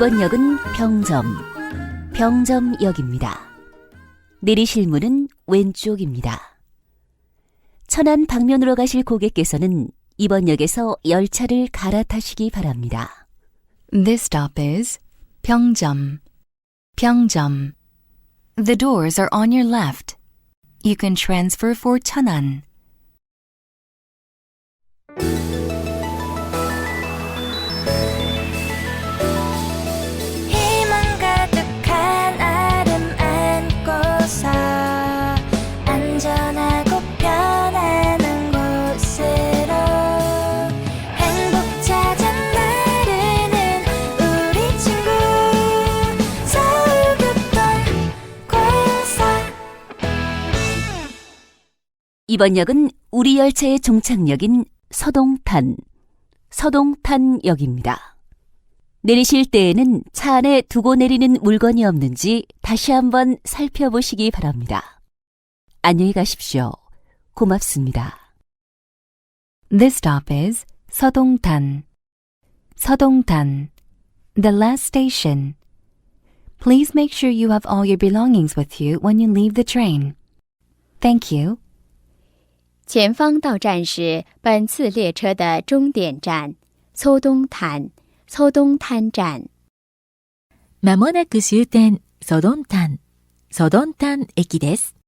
이번 역은 병점, 병점역입니다. 내리실 문은 왼쪽입니다. 천안 방면으로 가실 고객께서는 이번 역에서 열차를 갈아타시기 바랍니다. This stop is Pyeongjam. Pyeongjam. The doors are on your left. You can transfer for Cheonan. 이번 역은 우리 열차의 종착역인 서동탄, 서동탄역입니다. 내리실 때에는 차 안에 두고 내리는 물건이 없는지 다시 한번 살펴보시기 바랍니다. 안녕히 가십시오. 고맙습니다. This stop is Seodongtan. Seodongtan. The last station. Please make sure you have all your belongings with you when you leave the train. Thank you. 前方到站是本次列车的终点站——粗东滩。粗东滩站。まもなく終点、駅です。